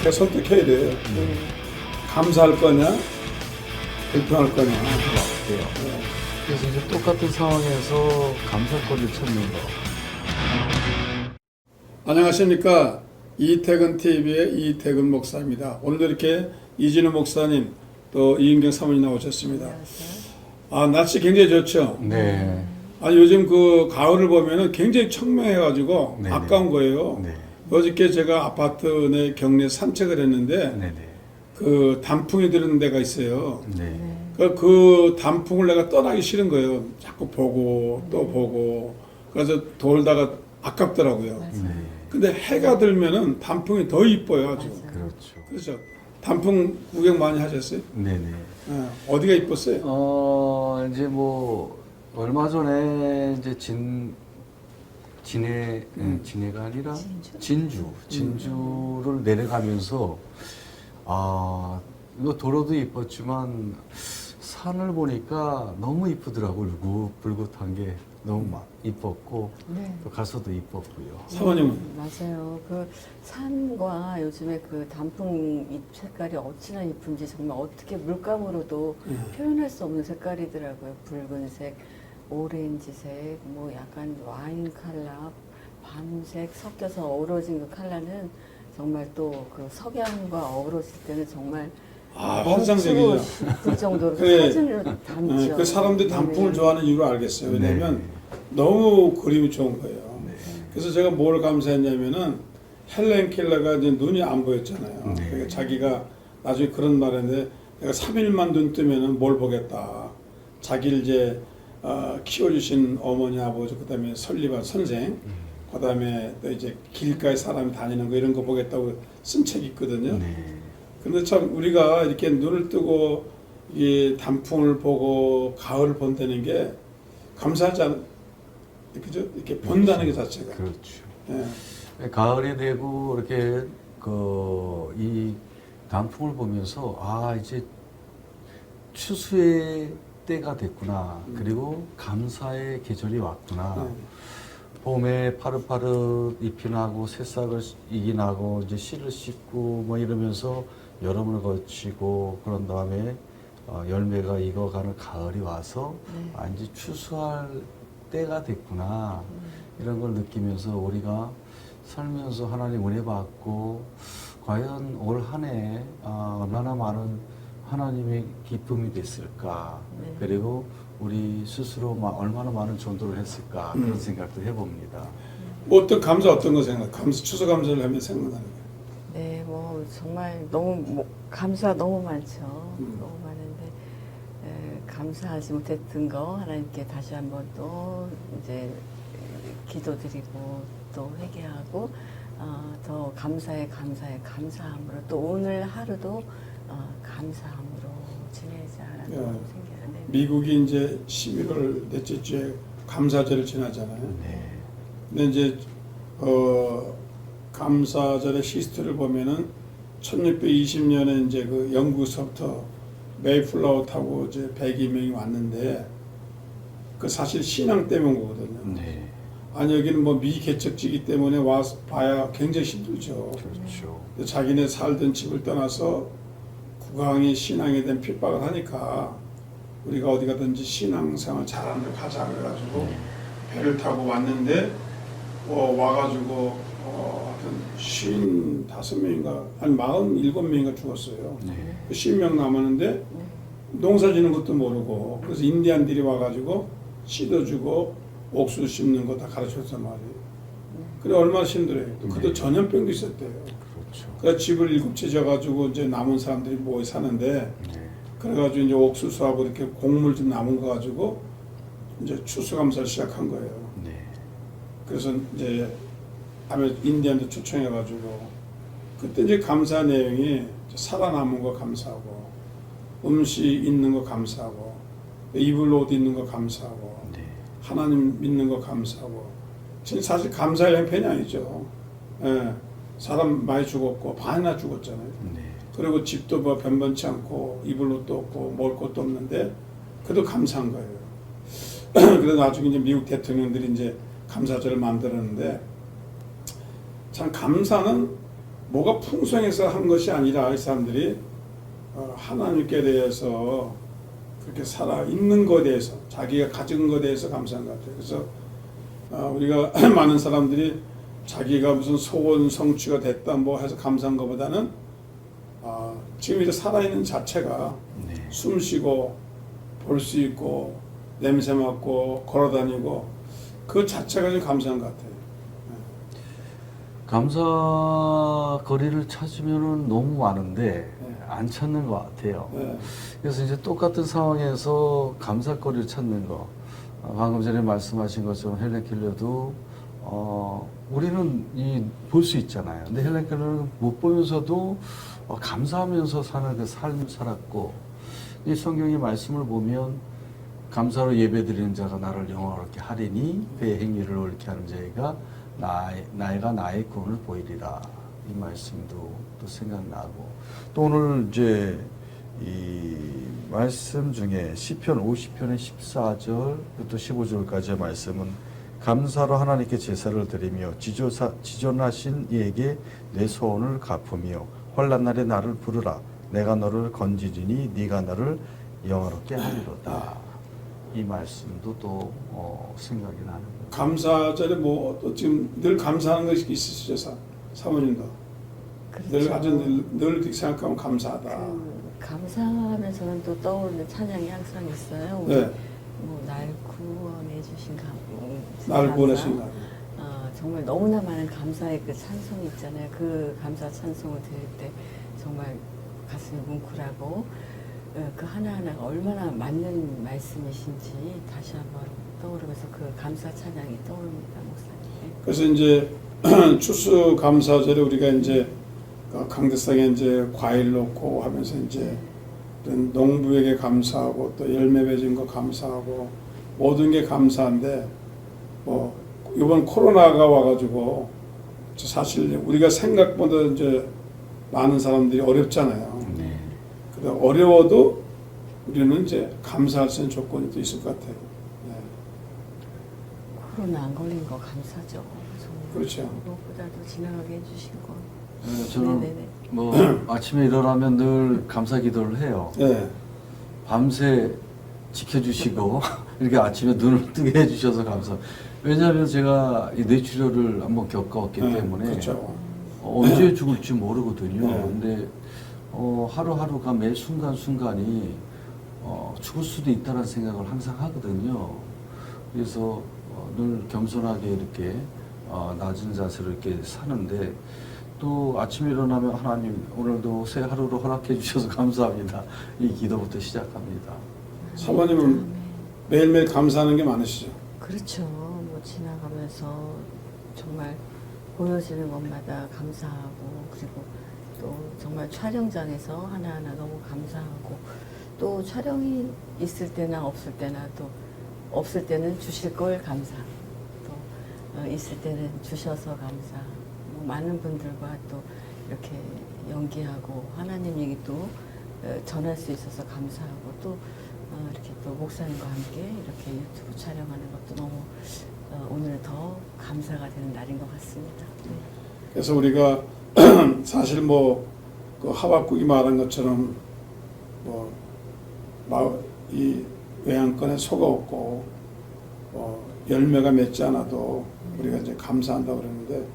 그러니까 선택해야 돼요. 감사할 거냐, 불평할 거냐. 같아요. 그래서 이제 똑같은 상황에서 감사거리를 찾는 거. 안녕하십니까. 이태근 TV의 이태근 목사입니다. 오늘도 이렇게 이진우 목사님 또 이은경 사모님 나오셨습니다. 아, 날씨 굉장히 좋죠? 네. 아니, 요즘 그 가을을 보면은 굉장히 청명해가지고 네네. 아까운 거예요. 네. 어저께 제가 아파트 내 경내 산책을 했는데 네네. 그 단풍이 드는 데가 있어요. 네. 그, 그 단풍을 내가 떠나기 싫은 거예요. 자꾸 보고 또 보고. 그래서 돌다가 아깝더라고요. 네. 근데 해가 들면은 단풍이 더 이뻐요, 아주. 그렇죠. 그렇죠. 단풍 구경 많이 하셨어요? 네네. 예, 어디가 이뻤어요? 어, 이제 뭐, 얼마 전에 이제 진, 진해, 음. 진해가 아니라 진주? 진주. 진주 를 내려가면서, 아, 이거 도로도 이뻤지만, 산을 보니까 너무 이쁘더라고요. 울긋불긋한 게 너무 막 이뻤고, 네. 또 가서도 이뻤고요. 사모님은? 음, 맞아요. 그 산과 요즘에 그 단풍 잎 색깔이 어찌나 이쁜지 정말 어떻게 물감으로도 음. 표현할 수 없는 색깔이더라고요. 붉은색, 오렌지색, 뭐 약간 와인 컬러, 밤색 섞여서 어우러진 그 컬러는 정말 또 그 석양과 어우러질 때는 정말 아, 환상적이죠. 싶을 정도로 그래. 사진으로 담죠. 예, 그 사람들이 단풍을 네. 좋아하는 이유를 알겠어요. 왜냐면 네. 너무 그림이 좋은 거예요. 네. 그래서 제가 뭘 감사했냐면은 헬렌 켈러가 이제 눈이 안 보였잖아요. 네. 그러니까 자기가 나중에 그런 말했는데 내가 3일만 눈 뜨면은 뭘 보겠다. 자기를 이제 어, 키워주신 어머니 아버지 그다음에 설립한 선생 그다음에 또 이제 길가에 사람이 다니는 거 이런 거 보겠다고 쓴 책이 있거든요. 네. 근데 참 우리가 이렇게 눈을 뜨고 이 단풍을 보고 가을을 본다는 게 감사하지 않 그죠? 이렇게 본다는 게 자체가. 그렇죠. 예. 가을이 되고 이렇게 그 이 단풍을 보면서 아 이제 추수의 때가 됐구나. 그리고 감사의 계절이 왔구나. 음. 봄에 파릇파릇 잎이 나고 새싹을 이기 나고 이제 씨를 씻고 뭐 이러면서 여름을 거치고 그런 다음에 어, 열매가 익어가는 가을이 와서 네. 아 이제 추수할 때가 됐구나. 이런 걸 느끼면서 우리가 살면서 하나님 은혜 받고 과연 올 한해 아, 얼마나 많은 하나님의 기쁨이 됐을까 네. 그리고 우리 스스로 마- 얼마나 많은 전도를 했을까 그런 음. 생각도 해봅니다. 뭐 어떤 감사 어떤 거 생각? 감사 추수 감사를 하면 생각나는 거예요. 네, 뭐 정말 너무 뭐, 감사 너무 많죠. 음. 너무 많은데 에, 감사하지 못했던 거 하나님께 다시 한번 또 이제 기도드리고 또 회개하고 어, 더 감사에 감사에 감사함으로 또 오늘 하루도 어, 감사함으로 지내자라는 예. 네. 미국이 이제 11월 넷째 주에 감사절을 지나잖아요. 네. 근데 이제 어 감사절의 히스토리를 보면은 1620년에 이제 그 영국서부터 메이플라워 타고 이제 102명이 왔는데 그 사실 신앙 때문에 온 거거든요. 네. 아니 여기는 뭐 미개척지기 때문에 와서 봐야 굉장히 힘들죠. 그렇죠. 자기네 살던 집을 떠나서 국왕이 신앙에 대한 핍박을 하니까 우리가 어디 가든지 신앙생활 잘하는 데 가자 그래가지고 배를 타고 왔는데 어, 와가지고 어, 하여튼 쉰 다섯 명인가 아니 마흔 일곱 명인가 죽었어요. 네. 쉰명 남았는데 농사 지는 것도 모르고 그래서 인디안들이 와가지고 씻어주고 옥수수 심는 거 다 가르쳤단 말이에요. 그래 얼마나 힘들어요. 또 그도 네. 전염병도 있었대요. 그렇죠. 그래서 집을 일곱 채 져가지고 이제 남은 사람들이 모여 사는데 네. 그래가지고 이제 옥수수하고 이렇게 곡물 좀 남은 거 가지고 이제 추수감사를 시작한 거예요. 네. 그래서 이제 아메 인디안도 초청해가지고 그때 이제 감사 내용이 살아남은 거 감사하고 음식 있는 거 감사하고 이불 옷 있는 거 감사하고 네. 하나님 믿는 거 감사하고 지금 사실 감사의 형편이 아니죠. 예, 사람 많이 죽었고 반이나 죽었잖아요. 네. 그리고 집도 뭐 변변치 않고 이불 옷도 없고 먹을 것도 없는데 그래도 감사한 거예요. 그래서 나중에 이제 미국 대통령들이 이제 감사절을 만들었는데 참 감사는 뭐가 풍성해서 한 것이 아니라 이 사람들이 어, 하나님께 대해서 그렇게 살아 있는 것에 대해서 자기가 가진 것에 대해서 감사한 것 같아요. 그래서 어, 우리가 많은 사람들이 자기가 무슨 소원 성취가 됐다 뭐 해서 감사한 것보다는 아, 지금 이제 살아있는 자체가 네. 숨 쉬고 볼 수 있고 냄새 맡고 걸어다니고 그 자체가 좀 감사한 것 같아요. 감사 거리를 찾으면은 너무 많은데 네. 안 찾는 것 같아요. 네. 그래서 이제 똑같은 상황에서 감사거리를 찾는 거. 어, 방금 전에 말씀하신 것처럼 헬렌 켈러도 어, 우리는 이 볼 수 있잖아요. 근데 헬렌 켈러는 못 보면서도 어, 감사하면서 사는 그 삶을 살았고 이 성경의 말씀을 보면 감사로 예배드리는 자가 나를 영화롭게 하리니 그의 행위를 옳게 하는 자가 나의, 나이가 나의 구원을 보이리라 이 말씀도 또 생각나고 또 오늘 이제 이 말씀 중에 시편 50편의 14절부터 15절까지의 말씀은 감사로 하나님께 제사를 드리며 지조사, 지존하신 이에게 내 소원을 갚으며 환난 날에 나를 부르라 내가 너를 건지리니 네가 나를 영화롭게 하리로다 이 말씀도 또 어, 생각이 나는 거예요. 감사절에 뭐 또 지금 늘 감사하는 것이 있으시죠, 사, 사모님도 늘 그렇죠. 아주 늘, 늘 그렇게 생각하면 감사하다. 그 감사하면서는 또 떠오르는 찬양이 항상 있어요. 우리 네, 뭐 날 구원해 주신 감, 나를. 구원하신 날. 어, 정말 너무나 많은 감사의 그 찬송이 있잖아요. 그 감사 찬송을 들을 때 정말 가슴이 뭉클하고 어, 그 하나하나가 얼마나 맞는 말씀이신지 다시 한번 떠오르면서 그 감사 찬양이 떠오릅니다, 목사님. 그래서 이제 추수 감사절에 우리가 이제 그 강대상에 이제 과일 넣고 하면서 이제 이런 농부에게 감사하고 또 열매 맺은 거 감사하고 모든 게 감사한데 뭐 이번 코로나가 와가지고 사실 우리가 생각보다 이제 많은 사람들이 어렵잖아요. 네. 어려워도 우리는 이제 감사할 수 있는 조건이 또 있을 것 같아요. 네. 코로나 안 걸린 거 감사죠. 정말. 그렇죠. 무엇보다도 지나가게 해주신 거. 네, 저는 네네네. 뭐 아침에 일어나면 늘 감사 기도를 해요. 네. 밤새 지켜주시고 이렇게 아침에 눈을 뜨게 해주셔서 감사. 왜냐하면 제가 이 뇌출혈을 한번 겪었기 네, 때문에 그렇죠. 어, 언제 죽을지 모르거든요. 네. 근데 어, 하루하루가 매 순간 순간이 어, 죽을 수도 있다는 생각을 항상 하거든요. 그래서 어, 늘 겸손하게 이렇게 어, 낮은 자세로 이렇게 사는데 또 아침에 일어나면 하나님 오늘도 새 하루로 허락해 주셔서 감사합니다. 이 기도부터 시작합니다. 사모님은 매일매일 감사하는 게 많으시죠? 그렇죠. 뭐 지나가면서 정말 보여지는 것마다 감사하고 그리고 또 정말 촬영장에서 하나하나 너무 감사하고 또 촬영이 있을 때나 없을 때나 또 없을 때는 주실 걸 감사 또 어, 있을 때는 주셔서 감사 뭐 많은 분들과 또 이렇게 연기하고 하나님 얘기 또 어, 전할 수 있어서 감사하고 또 어, 이렇게 또 목사님과 함께 이렇게 유튜브 촬영하는 것도 너무 어, 오늘 더 감사가 되는 날인 것 같습니다. 네. 그래서 우리가 사실 뭐그 하박국이 말한 것처럼 뭐이 외양간에 소가 없고 뭐 열매가 맺지 않아도 우리가 이제 감사한다고 그러는데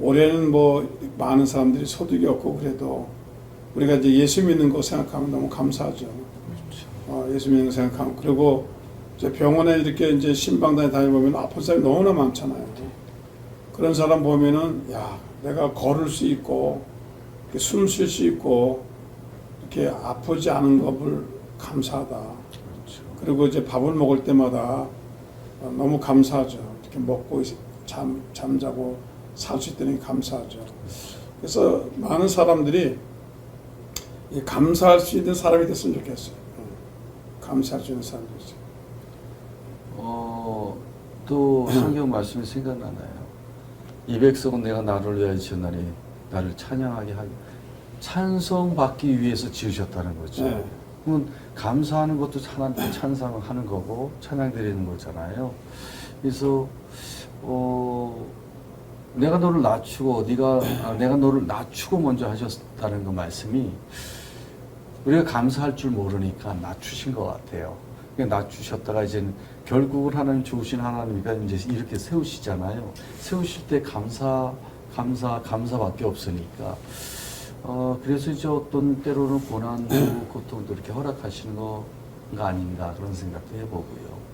올해는 뭐 많은 사람들이 소득이 없고 그래도 우리가 이제 예수 믿는 거 생각하면 너무 감사하죠. 어, 예수 믿는 거 생각하면 그리고 이제 병원에 이렇게 이제 신방단에 다녀보면 아픈 사람이 너무나 많잖아요. 그런 사람 보면은 야 내가 걸을 수 있고 숨 쉴 수 있고 이렇게 아프지 않은 것을 감사하다. 그렇죠. 그리고 이제 밥을 먹을 때마다 어, 너무 감사하죠. 이렇게 먹고 있- 잠 잠자고 살 수 있다니 감사하죠. 그래서 많은 사람들이 이 감사할 수 있는 사람이 됐으면 좋겠어요. 어, 감사할 수 있는 사람이 됐어요. 어, 또 성경 말씀이 생각나나요? 이 백성은 내가 나를 위하여 지었나니 나를 찬양하게 하기 찬송 받기 위해서 지으셨다는 거죠. 네. 그러면 감사하는 것도 하나님 찬양하는 거고 찬양 드리는 거잖아요. 그래서 어, 내가 너를 낮추고 네가 아, 내가 너를 낮추고 먼저 하셨다는 그 말씀이 우리가 감사할 줄 모르니까 낮추신 것 같아요. 그러니까 낮추셨다가 이제 결국은 하나님 좋으신 하나님이니까 이제 이렇게 세우시잖아요. 세우실 때 감사 감사 감사밖에 없으니까 어 그래서 이제 어떤 때로는 고난도 고통도 이렇게 허락하시는 거가 아닌가 그런 생각도 해보고요.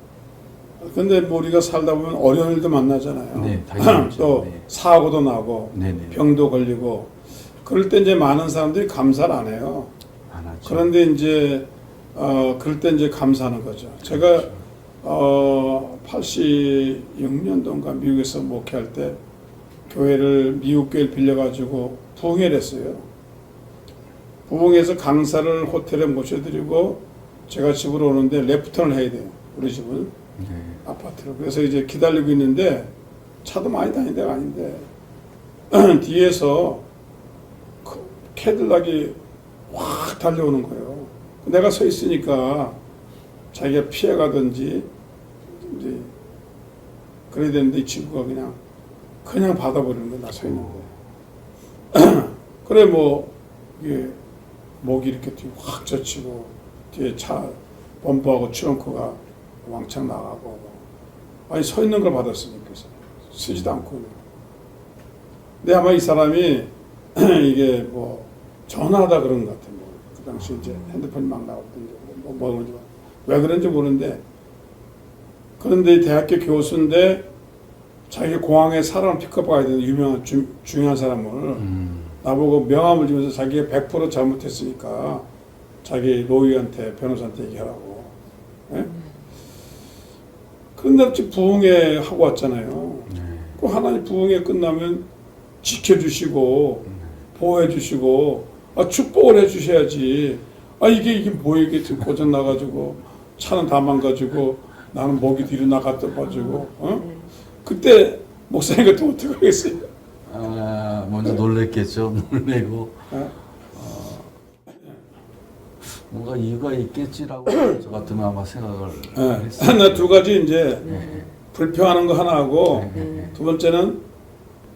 근데 뭐 우리가 살다 보면 어려운 일도 만나잖아요. 네, 당연하죠. 또 네. 사고도 나고 네 네. 병도 걸리고 그럴 때 이제 많은 사람들이 감사를 안 해요. 안 하죠. 그런데 이제 어 그럴 때 이제 감사하는 거죠. 제가 어 86년도인가 미국에서 목회할 때 교회를 미국 교회를 빌려가지고 부흥회를 했어요. 부흥회에서 강사를 호텔에 모셔드리고 제가 집으로 오는데 레프턴을 해야 돼요. 우리 집은 네. 아파트로. 그래서 이제 기다리고 있는데 차도 많이 다니는 데가 아닌데 뒤에서 그 캐딜락이 확 달려오는 거예요. 내가 서 있으니까 자기가 피해가든지 이제 그래야 되는데 이 친구가 그냥 그냥 받아버리는 거야 나서 있는데 그래 뭐 이게 목이 이렇게 확 젖히고 뒤에 차 범퍼하고 트렁크가 왕창 나가고 뭐. 아니 서 있는 걸 받았으니까 쓰지도 않고 근데 아마 이 사람이 이게 뭐 전화하다 그런 것 같아 뭐그 당시 이제 핸드폰이 막 나오던지 뭐, 뭐 그런지 왜 그런지 모르는데 그런데 대학교 교수인데 자기 공항에 사람을 픽업해야 되는 유명한 주, 중요한 사람을 음. 나보고 명함을 주면서 자기가 100% 잘못했으니까 자기 로이한테 변호사한테 얘기하라고. 예? 지금 부흥회 하고 왔잖아요. 네. 그 하나님 부흥회 끝나면 지켜주시고 보호해주시고 아, 축복을 해주셔야지. 아 이게 이게 뭐 이게 지금 고장 나가지고 차는 다 망가지고 나는 목이 뒤로 나갔다 빠지고 어? 그때 목사님 같은 어떻게 하겠어요? 아, 먼저 놀랬겠죠. 놀래고 어? 뭔가 이유가 있겠지라고 저 같으면 아마 생각을 예. 했어요. 나두 가지 이제 네. 불평하는 거 하나 하고 네. 두 번째는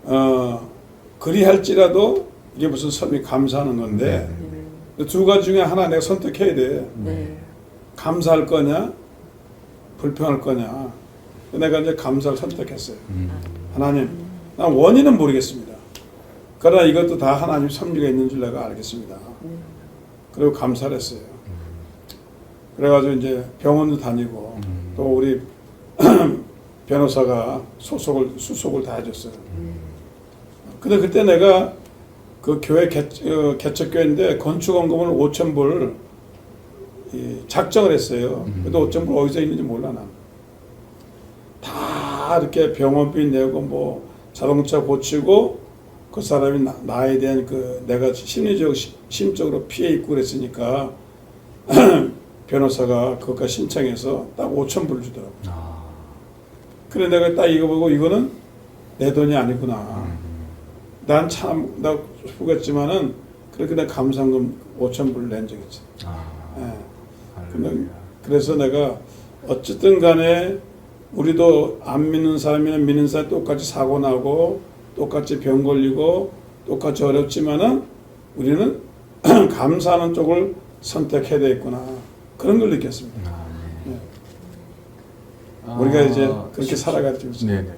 어 그리할지라도 이게 무슨 섬이 감사하는 건데 두 가지 중에 하나 내가 선택해야 돼. 네. 감사할 거냐, 불평할 거냐. 내가 이제 감사를 선택했어요. 음. 하나님, 난 원인은 모르겠습니다. 그러나 이것도 다 하나님 섭리가 있는 줄 내가 알겠습니다. 그리고 감사를 했어요. 그래가지고 이제 병원도 다니고 음. 또 우리 변호사가 소속을 수속을 다 해줬어요. 근데 그때 내가 그 교회 개, 어, 개척교회인데 건축원금을 5천 불 이, 작정을 했어요. 그래도 5천 불 어디서 있는지 몰라 난. 다 이렇게 병원비 내고 뭐 자동차 고치고 그 사람이 나, 나에 대한 그 내가 심리적 시- 심적으로 피해 입고 그랬으니까 변호사가 그것까지 신청해서 딱 5천 불 주더라고. 아, 그래 내가 딱 이거 보고 이거는 내 돈이 아니구나. 난 참나 후겠지만은 그렇게 내가 감상금 5천 불낸적 있지. 아, 예. 할렐루야. 그래서 내가 어쨌든 간에 우리도 안 믿는 사람이나 믿는 사람 똑같이 사고 나고 똑같이 병 걸리고 똑같이 어렵지만은 우리는 감사하는 쪽을 선택해야 되겠구나 그런 걸 느꼈습니다. 아, 네. 예. 우리가 이제 아, 그렇게 쉽- 살아가지고 네네.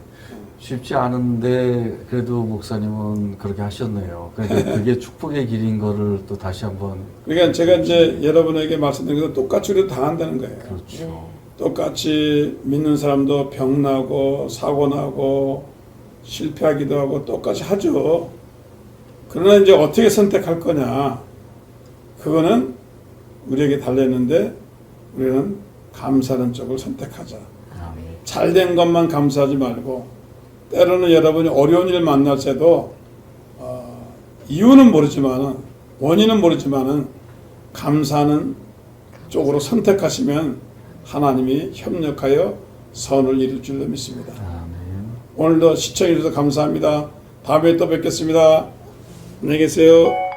쉽지 않은데 그래도 목사님은 그렇게 하셨네요. 그러니까 그게 축복의 길인 거를 또 다시 한번 그러니까 제가 이제 여러분에게 말씀드린 것 똑같이 우리도 당한다는 거예요. 그렇죠. 똑같이 믿는 사람도 병 나고 사고 나고 실패하기도 하고 똑같이 하죠. 그러나 이제 어떻게 선택할 거냐 그거는 우리에게 달렸는데 우리는 감사하는 쪽을 선택하자. 아멘. 잘된 것만 감사하지 말고 때로는 여러분이 어려운 일을 만날 때도 어, 이유는 모르지만은 원인은 모르지만은 감사하는 쪽으로 선택하시면 하나님이 협력하여 선을 이룰 줄로 믿습니다. 오늘도 시청해 주셔서 감사합니다. 다음에 또 뵙겠습니다. 안녕히 계세요.